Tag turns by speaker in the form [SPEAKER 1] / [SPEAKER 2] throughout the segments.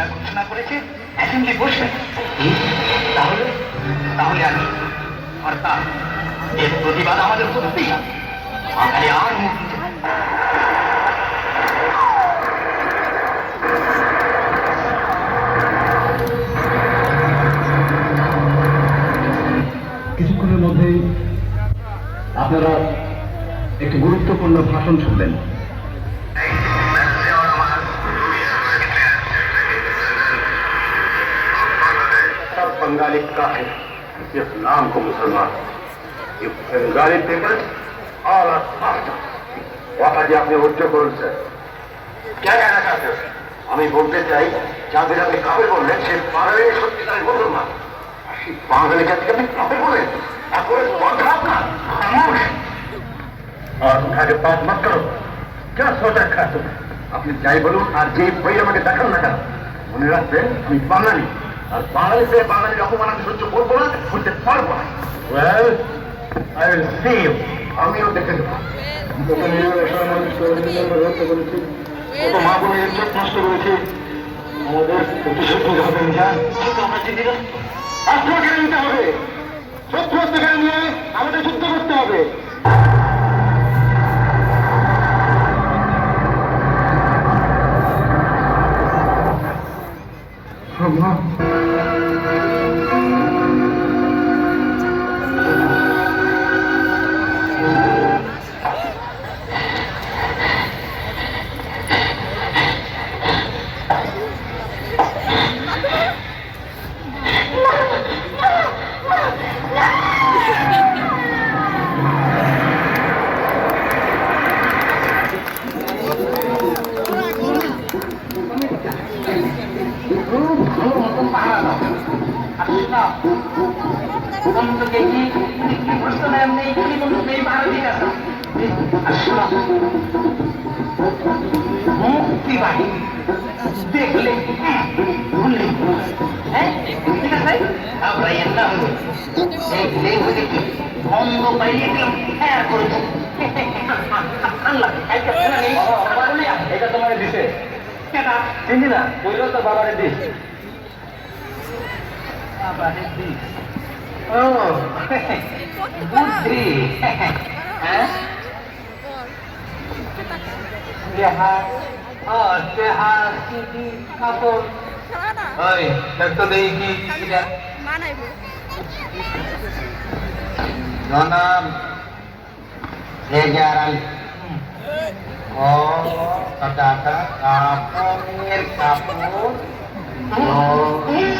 [SPEAKER 1] যা ঘোষণা করেছে অ্যাসেম্বলি বসবে তাহলে? তাহলে আমি, অর্থাৎ এর প্রতিবাদ আমাদের করতেই হবে। আর।
[SPEAKER 2] কিছুক্ষণের আপনারা একটি গুরুত্বপূর্ণ ভাষণ শুনবেন।
[SPEAKER 3] बंगाली काफिर इस नाम को मुसलमान ये बंगाली पेपर और কথাটি আপনি উচ্চ করেছেন কে জানা চাচ্ছে আমি বলতে চাই যাদের আপনি কাবে বললেন সে বাঙালি সত্যিকারের মুসলমান আর সেই বাঙালি জাতিকে আপনি কাবে বলেন তারপরে কথা আপনার খামোশ আর উঠাকে পাপ মত করো যা সোচা খাচ্ছ আপনি যাই বলুন আর যে বই আমাকে দেখান না কেন মনে রাখবেন আমি বাঙালি আর বাঙালিতে বাঙালির অপমান আমি সহ্য করব না করতে পারব না। Well I will see you আমিও দেখে নেব। কত মা ইজ্জত নষ্ট করেছি? আমাদের প্রতিশোধ নিতে হবে
[SPEAKER 1] নিরস্ত
[SPEAKER 3] অস্ত্র নিতে হবে। শত্রু অস্ত্র কেড়ে নিয়ে আমাদের যুদ্ধ করতে হবে।
[SPEAKER 1] Oh, মুক্তি বাহিনী দেখলে ভুললে হ্যাঁ ঠিক আছে আমরা দেখলে হয়ে কি বন্ধ পাইয়ে দিলাম হ্যাঁ করেছি আল্লাহ
[SPEAKER 2] এটা তোমার দিছে
[SPEAKER 1] কেটা
[SPEAKER 2] চিনি না তো বাবারে দিস
[SPEAKER 1] বাবারে দিস ও বুদ্ধি হ্যাঁ দেহা ও দেহা সিটি কাপড় ওই দেখতো দেখি কি এটা
[SPEAKER 4] মানাইবো
[SPEAKER 1] জনাব রেজার আলী ও টাকা কাপড়ের কাপড় ও টাকা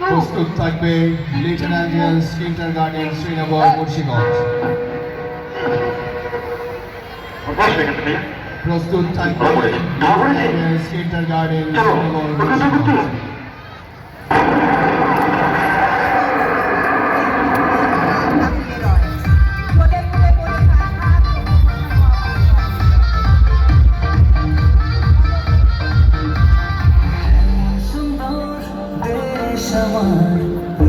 [SPEAKER 5] প্রস্তুত থাকবে Liton Angeles kindergarten Srinagar Munshiganj
[SPEAKER 3] তুমি
[SPEAKER 5] প্রস্তুত থাকবে kindergarten Srinagar
[SPEAKER 6] Munshiganj Thank you.